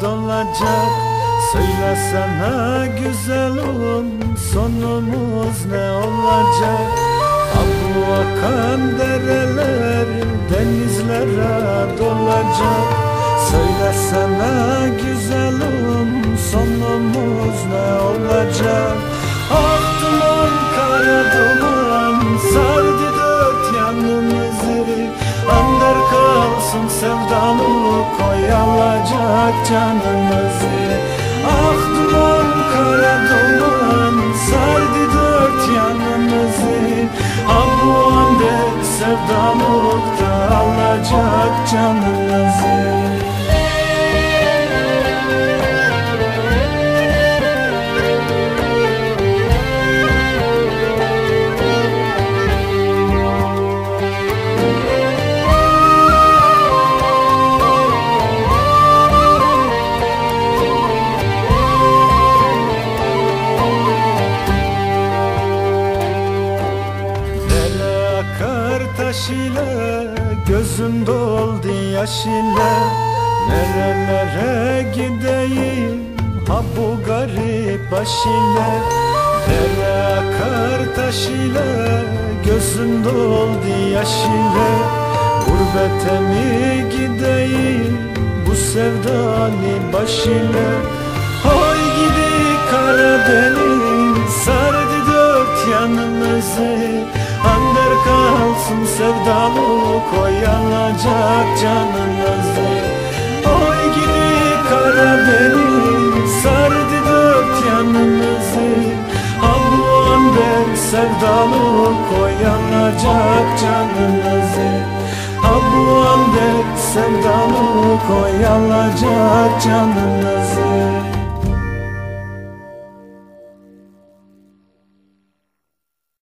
dolacak. Söylesene güzelim sonumuz ne olacak? Ha bu akan dereler denizlere dolacak. Söylesene güzelim sonumuz ne olacak oyalacak canımızı Ah duman kara duman. Sardı dört yanımızı Ah bu ander sevdalık da alacak canımızı Akar taş ile Gözüm doldu yaş ile Nerelere gideyim Ha bu garip baş ile Dere akar taş ile Gözüm doldu yaş ile Gurbete mi gideyim Bu sevdalı baş ile kalsın sevdalık oyanacak canımızı Oy gidi Karadeniz sardı dört yanımızı. Ha bu ander sevdalık oyanacak canımızı Ha bu ander sevdalık oyanacak canımızı